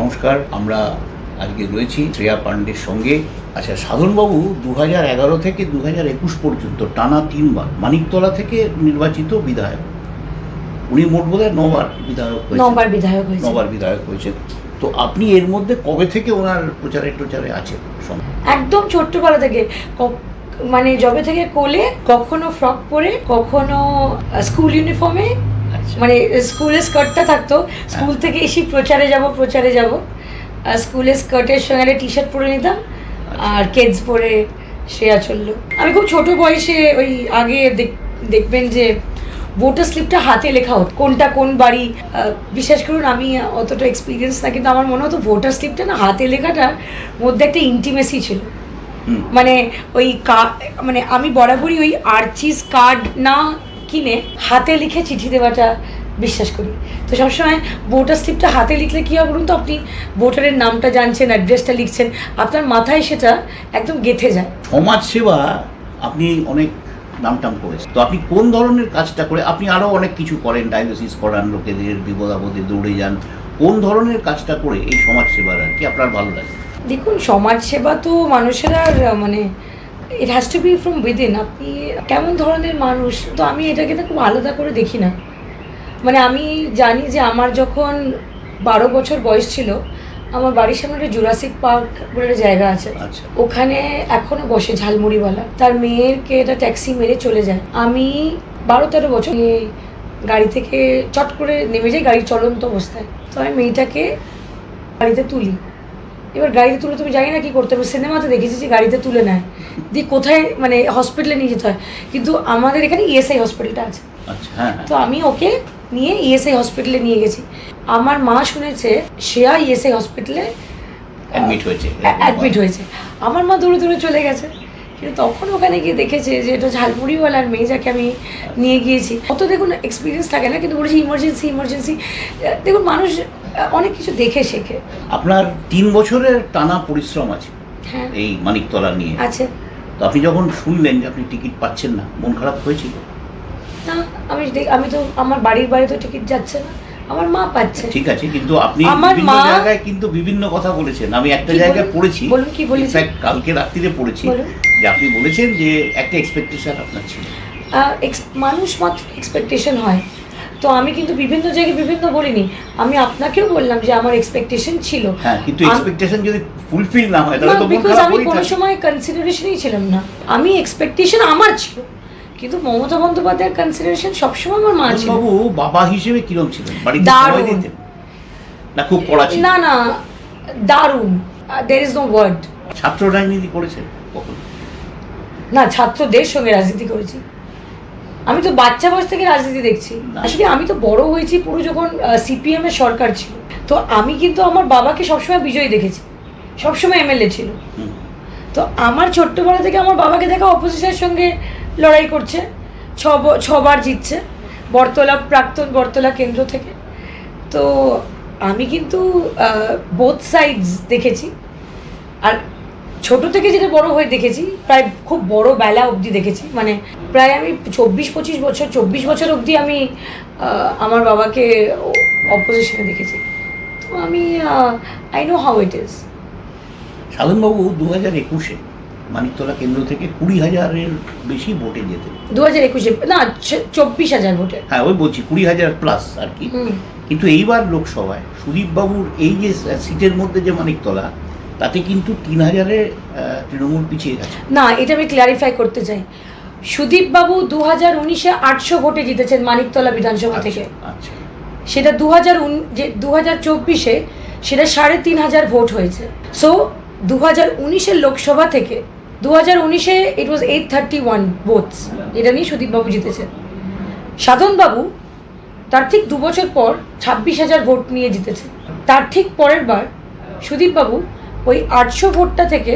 নমস্কার আমরা আজকে রয়েছি শ্রেয়া পাণ্ডের সঙ্গে। আচ্ছা সাধনবাবু দু হাজার এগারো থেকে দু হাজার একুশ পর্যন্ত টানা তিনবার মানিকতলা থেকে নির্বাচিত বিধায়ক। উনি মোট বোধ হয় নবার বিধায়ক নবার বিধায়ক হয়েছে নবার বিধায়ক হয়েছেন। তো আপনি এর মধ্যে কবে থেকে ওনার প্রচারে টোচারে আছেন? একদম ছোট্টবেলা থেকে। মানে জবে থেকে কোলে কখনো ফ্রক পরে কখনো স্কুল ইউনিফর্মে। মানে স্কুলের স্কার্টটা থাকতো। স্কুল থেকে এসে প্রচারে যাব প্রচারে যাব। স্কুলের স্কার্টের সঙ্গে টি শার্ট পরে নিতাম আর কেডস পরে শ্রেয়া চলল আমি খুব ছোট বয়সে ওই আগে দেখ- দেখবেন যে ভোটার স্লিপটা হাতে লেখা হতো। কোনটা কোন বাড়ি বিশ্বাস করুন আমি অতটা এক্সপিরিয়েন্স না কিন্তু আমার মনে হতো ভোটার স্লিপটা না হাতে লেখাটার মধ্যে একটা ইন্টিমেসি ছিল। মানে ওই কা- মানে আমি বরাবরই ওই আর্চিস কার্ড না কিনে হাতে লিখে চিঠি দেওয়াটা বিশ্বাস করি। তো সবসময় ভোটার স্লিপটা হাতে লিখলে কী হবে বলুন তো আপনি? ভোটারের নামটা জানছেন অ্যাড্রেসটা লিখছেন আপনার মাথায় সেটা একদম গেথে যায়। সমাজ সেবা আপনি অনেক নাম টাম করেছেন। তো আপনি কোন ধরনের কাজটা করে আপনি আরও অনেক কিছু করেন ডায়ালিসিস করান লোকেদের বিপদ আপদে দৌড়ে যান কোন ধরনের কাজটা করে এই সমাজ সেবার আর কি আপনার ভালো লাগে? দেখুন সমাজ সেবা তো মানুষের আর মানে it has to be from within আপনি কেমন ধরনের মানুষ? তো আমি এটাকে তো খুব আলাদা করে দেখি না। মানে আমি জানি যে আমার যখন বারো বছর বয়স ছিল আমার বাড়ির সামনে একটা জুরাসিক পার্ক বলে একটা জায়গা আছে। আচ্ছা। ওখানে এখনও বসে ঝালমুড়িওয়ালা। তার মেয়েরকে একটা ট্যাক্সি মেরে চলে যায়। আমি বারো তেরো বছর গাড়ি থেকে চট করে নেমে যাই গাড়ি চলন্ত অবস্থায়। তো আমি মেয়েটাকে গাড়িতে তুলি। এবার গাড়িতে তুলে তুমি জানি না কি করতে হবে সিনেমাতে দেখেছি যে গাড়িতে তুলে নেয়। দিয়ে কোথায় মানে হসপিটালে নিয়ে যেতে হয়। কিন্তু আমাদের এখানে ইএসআই হসপিটালটা আছে। আচ্ছা হ্যাঁ হ্যাঁ। তো আমি ওকে নিয়ে ইএসআই হসপিটালে নিয়ে গেছি। আমার মা শুনেছে শ্রেয়া ইএসআই হসপিটালে অ্যাডমিট হয়েছে। অ্যাডমিট হয়েছে। আমার মা দূরে দূরে চলে গেছে। কিন্তু তখন ওখানে গিয়ে দেখেছে যে এটা ঝালমুড়িওয়ালার মেয়ে যাকে আমি নিয়ে গিয়েছি। অত দেখুন এক্সপিরিয়েন্স থাকে না কিন্তু বলেছি ইমার্জেন্সি ইমার্জেন্সি দেখুন মানুষ অনেক কিছু দেখে শেখে। আপনার তিন বছরের টানা পরিশ্রম আছে হ্যাঁ। এই মানিকতলা নিয়ে। আছে। তো আপনি যখন শুনলেন যে আপনি টিকিট পাচ্ছেন না মন খারাপ হয়েছিল? না আমি আমি তো আমার বাড়ির বাইরে তো টিকিট যাচ্ছে না আমার মা পাচ্ছে। ঠিক আছে কিন্তু আপনি বিভিন্ন মা- জায়গায় কিন্তু বিভিন্ন কথা বলেছেন। আমি একটা জায়গায় পড়েছি বলুন, কি বলেছি? কালকে রাত্রিরে পড়েছি। যে আপনি বলেছেন যে একটা এক্সপেকটেশন আপনার ছিল। মানুষ মাত্র এক্সপেকটেশন হয়। তো আমি কিন্তু বিভিন্ন জায়গায় বিভিন্ন বলিনি। আমি আপনাকেও বললাম যে আমার এক্সপেকটেশন ছিল। হ্যাঁ কিন্তু এক্সপেকটেশন যদি ফুলফিল না হয় তাহলে তো বিকজ আমি কোনো সময় কনসিডারেশনই ছিলাম না। আমি এক্সপেকটেশন আমার ছিল। কিন্তু মমতা বন্দ্যোপাধ্যায়ের কনসিডারেশন সবসময় আমার মা ছিল। বাবু বাবা হিসেবে কিরম ছিলেন? বাড়িতে। সময় দিতেন? না খুব পড়া ছিল? না না দারুণ। দের ইজ নো ওয়ার্ড ছাত্র রাজনীতি করেছেন কখন? না ছাত্রদের সঙ্গে রাজনীতি করেছি। আমি তো বাচ্চা বয়স থেকে রাজনীতি দেখছি। আসলে আমি তো বড় হয়েছি পুরো যখন সিপিএম এর সরকার ছিল। তো আমি কিন্তু আমার বাবাকে সবসময় বিজয়ী দেখেছি। সবসময় এমএলএ ছিল। তো আমার ছোট্টবেলা থেকে আমার বাবাকে দেখা অপোজিশনের সঙ্গে লড়াই করছে। ছ ছবার জিতছে। বরতলা প্রাক্তন বর্তলা কেন্দ্র থেকে। তো আমি কিন্তু বোথ সাইডস দেখেছি। আর ছোট থেকে যেটা বড় হয়ে দেখেছি প্রায় খুব বড় বেলা অবধি দেখেছি। মানে প্রায় আমি চব্বিশ পঁচিশ বছর চব্বিশ বছর অবধি আমি আমার বাবাকে অপোজিশনে দেখেছি। তো আমি I know how it is সাধনবাবু দু হাজার একুশে মানিকতলা কেন্দ্র থেকে কুড়ি হাজারের বেশি ভোটে যেতেন দু হাজার একুশে না চব্বিশ হাজার ভোটে। হ্যাঁ ওই বলছি কুড়ি হাজার প্লাস আর কি। কিন্তু এইবার লোকসভায় সুদীপ বাবুর এই যে সিটের মধ্যে যে মানিকতলা তাতে কিন্তু তিন হাজারে তৃণমূল পিছিয়ে গেছে। না এটা আমি ক্লারিফাই করতে চাই। সুদীপ বাবু দু হাজার উনিশে আটশো ভোটে জিতেছেন মানিকতলা বিধানসভা থেকে। আচ্ছা, আচ্ছা সেটা দু হাজার যে দু হাজার চব্বিশে সেটা সাড়ে তিন হাজার ভোট হয়েছে। সো দু হাজার উনিশের লোকসভা থেকে দু হাজার উনিশে it was eight thirty one votes এটা নিয়ে সুদীপবাবু জিতেছেন। সাধনবাবু তার ঠিক দু বছর পর ছাব্বিশ হাজার ভোট নিয়ে জিতেছে তার ঠিক পরের বার সুদীপবাবু ওই আটশো ভোটটা থেকে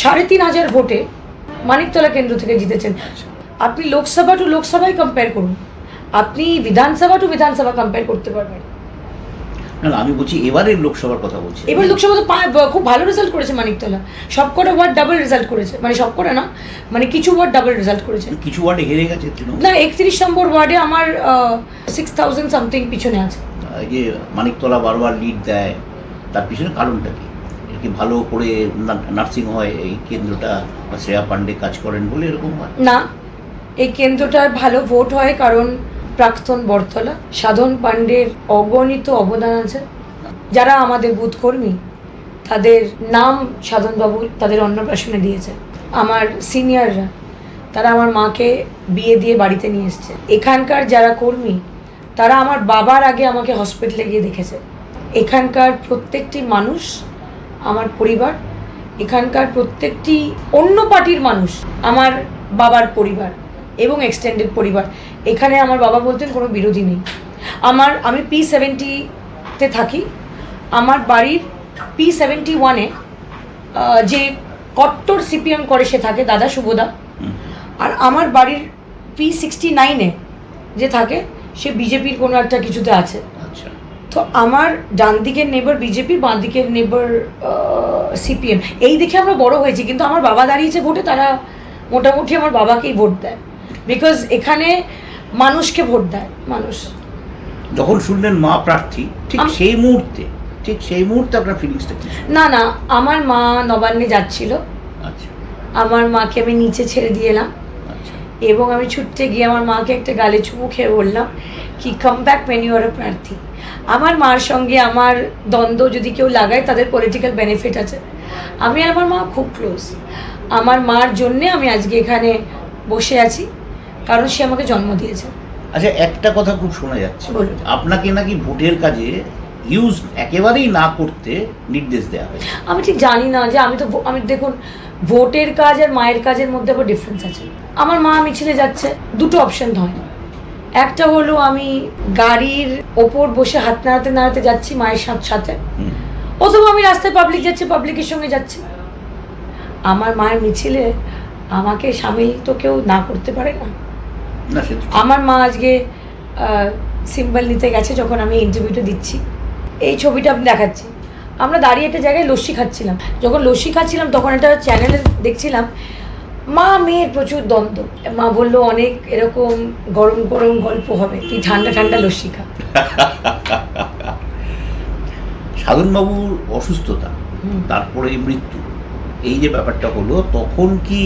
সাড়ে তিন হাজার ভোটে মানিকতলা কেন্দ্র থেকে জিতেছেন। আপনি লোকসভা টু লোকসভায় কম্পেয়ার করুন। আপনি বিধানসভা টু বিধানসভা কম্পেয়ার করতে পারবেন। না আমি বলছি এবারের লোকসভার কথা বলছি। এবার লোকসভা তো খুব ভালো রেজাল্ট করেছে মানিকতলা। সবকটা ওয়ার্ড ডাবল রেজাল্ট করেছে। মানে সবকটা না মানে কিছু ওয়ার্ড ডাবল রেজাল্ট করেছে। কিছু ওয়ার্ডে হেরে গেছে না একত্রিশ নম্বর ওয়ার্ডে আমার সিক্স থাউজেন্ড সামথিং পিছনে আছে। এই যে মানিকতলা বারবার লিড দেয় তার পিছনে কারণটা কি? কি ভালো করে নার্সিং হয়, এই কেন্দ্রটা শ্রেয়া পান্ডে কাজ করেন বলে এরকম হয়? না, এই কেন্দ্রটার ভালো ভোট হয় কারণ প্রাক্তন বরতলা সাধন পাণ্ডের অগণিত অবদান আছে। যারা আমাদের বুথ কর্মী, তাদের নাম সাধনবাবু তাদের অন্নপ্রাশনে দিয়েছে। আমার সিনিয়ররা, তারা আমার মাকে বিয়ে দিয়ে বাড়িতে নিয়ে এসছে। এখানকার যারা কর্মী, তারা আমার বাবার আগে আমাকে হসপিটালে গিয়ে দেখেছে। এখানকার প্রত্যেকটি মানুষ আমার পরিবার, এখানকার প্রত্যেকটি অন্য পার্টির মানুষ আমার বাবার পরিবার এবং এক্সটেন্ডেড পরিবার। এখানে আমার বাবা বলতেন, কোনো বিরোধী নেই। আমার, আমি পি সেভেন্টিতে থাকি। আমার বাড়ির পি সেভেন্টি ওয়ানে যে কট্টর সিপিএম করে সে থাকে, দাদা শুভদা আর আমার বাড়ির পি সিক্সটি নাইনে যে থাকে, সে বিজেপির কোনো একটা কিছুতে আছে। তো আমার ডান দিকের নেবার বিজেপি বাঁ দিকের নেবার সিপিএম এই দেখে আমরা বড় হয়েছি কিন্তু আমার বাবা দাঁড়িয়েছে ভোটে তারা মোটামুটি আমার বাবাকেই ভোট দেয়। বিকজ এখানে মানুষকে ভোট দেয় মানুষ। যখন শুনলেন মা প্রার্থী ঠিক সেই মুহূর্তে ঠিক সেই মুহূর্তে আপনার ফিলিংসটা কি না না আমার মা নবান্নে যাচ্ছিল। আচ্ছা। আমার মাকে আমি নিচে ছেড়ে দিয়ে এলাম। আচ্ছা। এবং আমি ছুটতে গিয়ে আমার মাকে একটা গালে চুমু খেয়ে বললাম কি কাম ব্যাক ইউর প্রার্থী। আমার মার সঙ্গে আমার দ্বন্দ্ব যদি কেউ লাগায় তাদের পলিটিক্যাল বেনিফিট আছে। আমি আর আমার মা খুব ক্লোজ আমার মার জন্যে আমি আজকে এখানে বসে আছি কারণ সে আমাকে জন্ম দিয়েছে। আচ্ছা একটা কথা খুব শোনা যাচ্ছে। আপনাকে নাকি ভোটের কাজে ইউজ একেবারেই না করতে নির্দেশ দেওয়া হয়েছে। আমি ঠিক জানি না যে আমি তো আমি দেখুন ভোটের কাজ আর মায়ের কাজের মধ্যে আবার ডিফারেন্স আছে। আমার মা মিছিলে যাচ্ছে দুটো অপশন হয় একটা হলো আমি গাড়ির ওপর বসে হাত নাড়াতে নাড়াতে যাচ্ছি মায়ের সাথ- সাথে। অথবা আমি রাস্তায় পাবলিক যাচ্ছি পাবলিকের সঙ্গে যাচ্ছি। আমার মায়ের মিছিলে আমাকে সামিল তো কেউ না করতে পারে না। আমার মা আজকে সিম্বল নিতে গেছে যখন আমি ইন্টারভিউটা দিচ্ছি। এই ছবিটা আমি দেখাচ্ছি। আমরা দাঁড়িয়ে একটা জায়গায় লস্যি খাচ্ছিলাম। যখন লস্যি খাচ্ছিলাম তখন একটা চ্যানেলে দেখছিলাম মা মেয়ের প্রচুর দ্বন্দ্ব। মা বলল অনেক এরকম গরম গরম গল্প হবে তুই ঠান্ডা ঠান্ডা লস্যি খা সাধনবাবুর অসুস্থতা তারপরে মৃত্যু এই যে ব্যাপারটা হলো তখন কি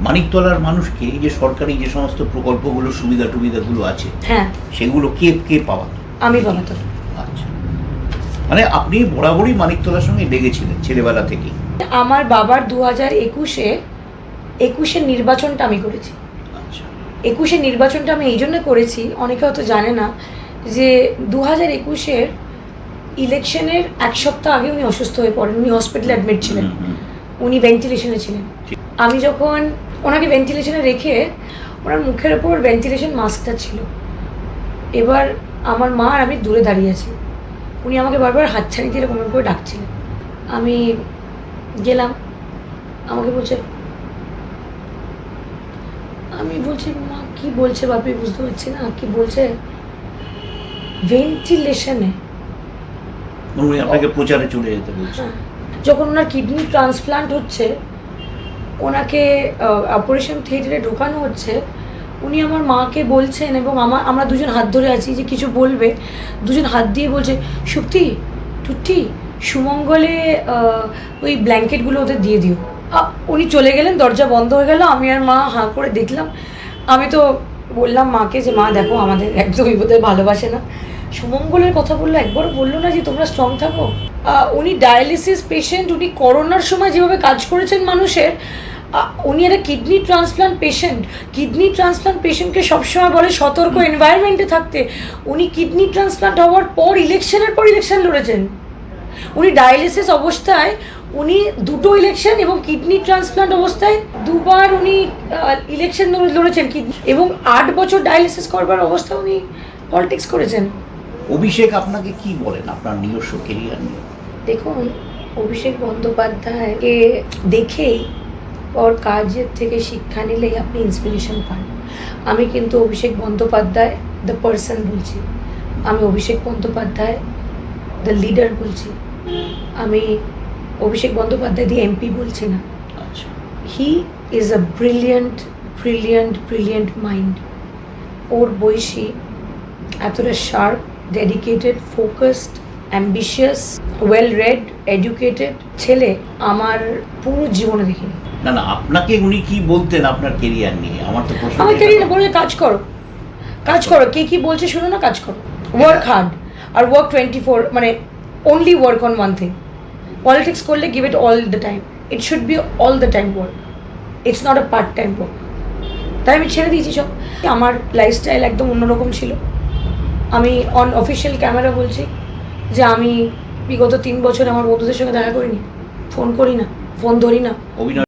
মানিকতলার মানুষকে এই যে সরকারি যে সমস্ত প্রকল্পগুলো সুবিধা টুবিধাগুলো আছে হ্যাঁ। সেগুলো কে কে পাওয়াতো? আমি বাবাতো আচ্ছা। মানে আপনি বরাবরই মানিকতলার সঙ্গে লেগেছিলেন ছেলেবেলা থেকেই। আমার বাবার দু হাজার একুশে একুশের নির্বাচনটা আমি করেছি। একুশের নির্বাচনটা আমি এই জন্য করেছি অনেকে হয়তো জানে না যে দু হাজার একুশের ইলেকশনের এক সপ্তাহ আগে উনি অসুস্থ হয়ে পড়েন উনি হসপিটালে অ্যাডমিট ছিলেন। উনি ভেন্টিলেশনে ছিলেন। আমি যখন ওনাকে ভেন্টিলেশনে রেখে ওনার মুখের ওপর ভেন্টিলেশন মাস্কটা ছিল এবার আমার মা আর আমি দূরে দাঁড়িয়ে আছি। উনি আমাকে বারবার হাতছানি দিয়ে এরকম করে ডাকছিলেন। আমি গেলাম আমাকে বলছে আমি বলছি মা কি বলছে বাপি? বুঝতে পারছি না। কি বলছে? ভেন্টিলেশনে উনি আপনাকে প্রচারে চলে যেতে বলছেন হ্যাঁ। যখন ওনার কিডনি ট্রান্সপ্লান্ট হচ্ছে ওনাকে অপারেশন থিয়েটারে ঢোকানো হচ্ছে উনি আমার মাকে বলছেন এবং আমার আমরা দুজন হাত ধরে আছি যে কিছু বলবে। দুজন হাত দিয়ে বলছে সুপ্তি টুট্টি সুমঙ্গলে ওই ব্ল্যাঙ্কেটগুলো ওদের দিয়ে দিও। উনি চলে গেলেন, দরজা বন্ধ হয়ে গেল, আমি আর মা হাঁ করে দেখলাম। আমি তো বললাম মাকে যে, মা, দেখো, আমাদের একদমই বোধহয় ভালোবাসে না। সুমঙ্গলের কথা বলল একবারও বলল না যে, তোমরা স্ট্রং থাকো। উনি ডায়ালিসিস পেশেন্ট উনি করোনার সময় যেভাবে কাজ করেছেন মানুষের উনি একটা kidney transplant patient kidney transplant পেশেন্টকে সবসময় বলে সতর্ক এনভায়রনমেন্টে থাকতে। উনি কিডনি ট্রান্সপ্লান্ট হওয়ার পর ইলেকশনের পর ইলেকশন লড়েছেন। উনি ডায়ালিসিস অবস্থায় উনি দুটো ইলেকশন এবং কিডনি ট্রান্সপ্লান্ট অবস্থায় দুবার উনি ইলেকশন লড়েছেন কিডনি এবং আট বছর ডায়ালিসিস করবার অবস্থায় উনি পলিটিক্স করেছেন। অভিষেক আপনাকে কি বলেন আপনার নিজস্ব কেরিয়ার নিয়ে? দেখুন অভিষেক বন্দ্যোপাধ্যায়কে দেখেই ওর কাজের থেকে শিক্ষা নিলেই আপনি ইন্সপিরেশন পান। আমি কিন্তু অভিষেক বন্দ্যোপাধ্যায় দ্য পার্সন বলছি। আমি অভিষেক বন্দ্যোপাধ্যায় দ্য লিডার বলছি। আমি অভিষেক বন্দ্যোপাধ্যায় দিয়ে এমপি বলছি না। He is a brilliant brilliant brilliant mind ওর বয়সী এতটা sharp dedicated focused ambitious well read educated ছেলে আমার পুরো জীবনে দেখিনি। না না আপনাকে উনি কি বলতেন আপনার কেরিয়ার নিয়ে? আমার তো প্রশ্ন আমি এটা। জানি না বলে কাজ করো। কাজ করো কে কি বলছে শুনো না কাজ করো। ওয়ার্ক হার্ড আর ওয়ার্ক টোয়েন্টি ফোর মানে only work on one thing politics করলে give it all the time it should be all the time work it's not a part time work তাই আমি ছেড়ে দিয়েছি সব। আমার লাইফস্টাইল একদম অন্যরকম ছিল। আমি অন অফিসিয়াল ক্যামেরা বলছি যে আমি বিগত তিন বছর আমার বন্ধুদের সঙ্গে দেখা করিনি। ফোন করি না। ফোন ধরি না।